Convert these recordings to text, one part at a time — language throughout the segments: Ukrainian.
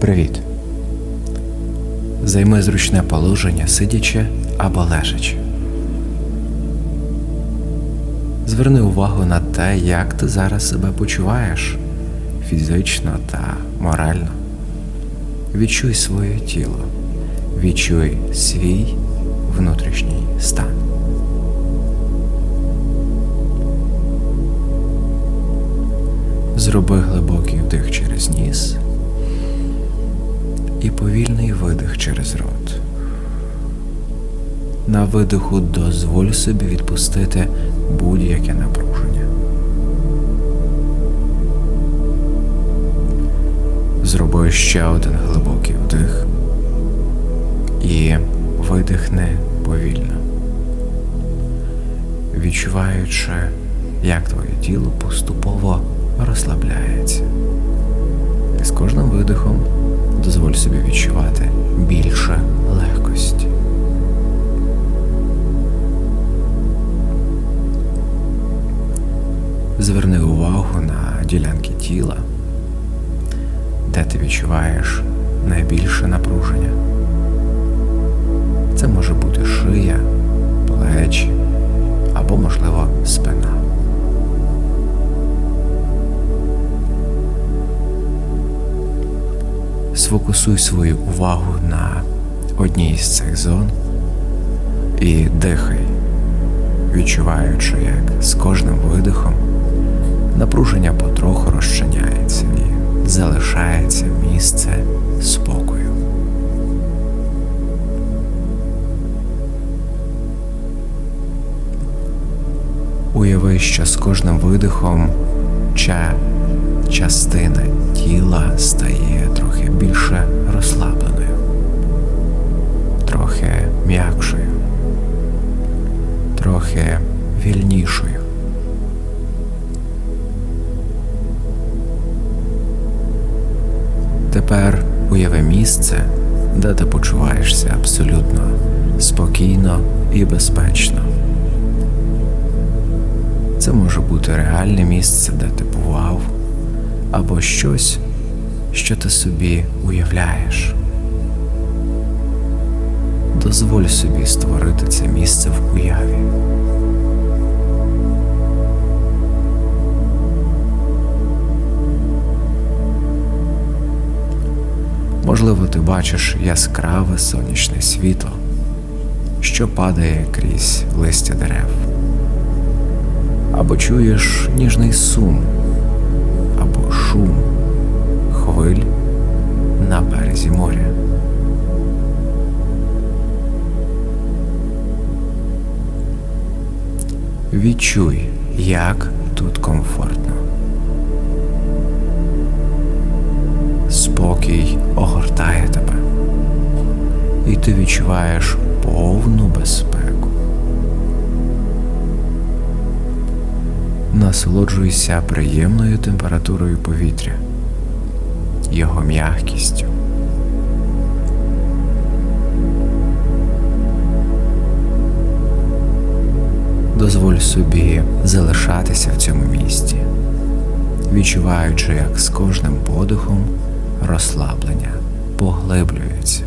Привіт. Займи зручне положення, сидячи або лежачи. Зверни увагу на те, як ти зараз себе почуваєш фізично та морально. Відчуй своє тіло, відчуй свій внутрішній стан. Зроби глибокий вдих через ніс і повільний видих через рот. На видиху дозволь собі відпустити будь-яке напруження. Зроби ще один глибокий вдих і видихни повільно, відчуваючи, як твоє тіло поступово розслабляється. І з кожним видихом дозволь собі відчувати більше легкості. Зверни увагу на ділянки тіла, де ти відчуваєш найбільше напруження. Це може бути шия, плечі або, можливо, спина. Сфокусуй свою увагу на одній з цих зон і дихай, відчуваючи, як з кожним видихом напруження потроху розчиняється і залишається місце спокою. Уяви, що з кожним видихом ця частина тіла стає трохи більше розслабленою, трохи м'якшою, трохи вільнішою. Тепер уяви місце, де ти почуваєшся абсолютно спокійно і безпечно. Це може бути реальне місце, де ти бував, або щось, що ти собі уявляєш. Дозволь собі створити це місце в уяві. Можливо, ти бачиш яскраве сонячне світло, що падає крізь листя дерев, або чуєш ніжний сум, або шум Відчуй, як тут комфортно. Спокій огортає тебе, і ти відчуваєш повну безпеку. Насолоджуйся приємною температурою повітря, його м'якістю. Дозволь собі залишатися в цьому місті, відчуваючи, як з кожним подихом розслаблення поглиблюється.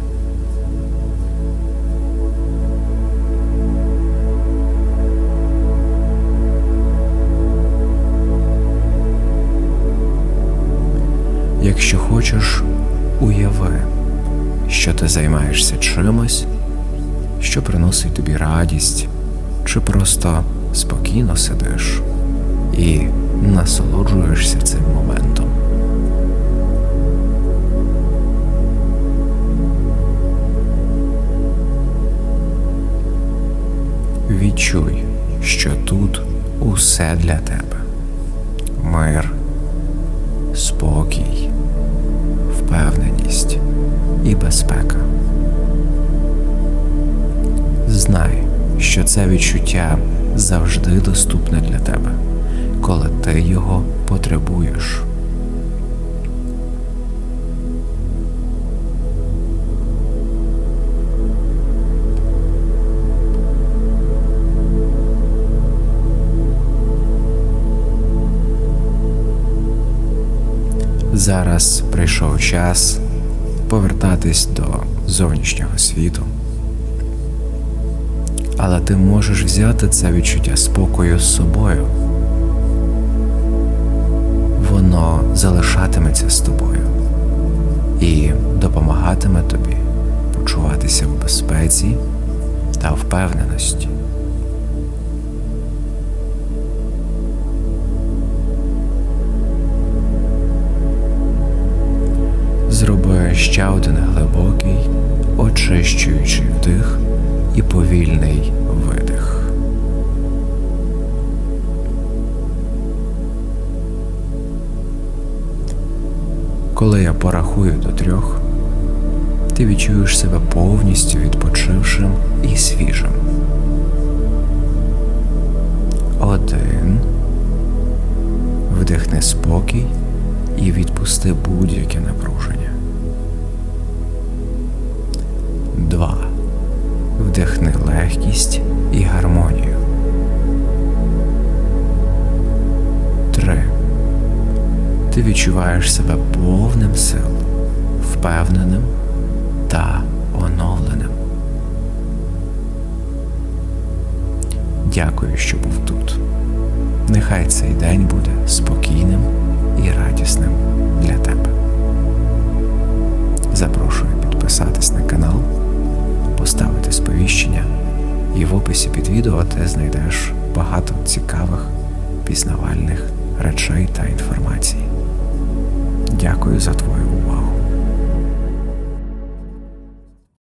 Якщо хочеш, уяви, що ти займаєшся чимось, що приносить тобі радість, чи просто спокійно сидиш і насолоджуєшся цим моментом. Відчуй, що тут усе для тебе. Мир, спокій, впевненість і безпека. Що це відчуття завжди доступне для тебе, коли ти його потребуєш. Зараз прийшов час повертатись до зовнішнього світу. Але ти можеш взяти це відчуття спокою з собою. Воно залишатиметься з тобою і допомагатиме тобі почуватися в безпеці та впевненості. Зроби ще один глибокий, очищуючий вдих і повільний видих. Коли я порахую до трьох, ти відчуєш себе повністю відпочившим і свіжим. Один. Вдихни спокій і відпусти будь-яке напруження. Два. Вдихни легкість і гармонію. Три. Ти відчуваєш себе повним сил, впевненим та оновленим. Дякую, що був тут. Нехай цей день буде спокійним і радісним для тебе. Запрошую підписатись на канал, поставити сповіщення, і в описі під відео ти знайдеш багато цікавих пізнавальних речей та інформації. Дякую за твою увагу.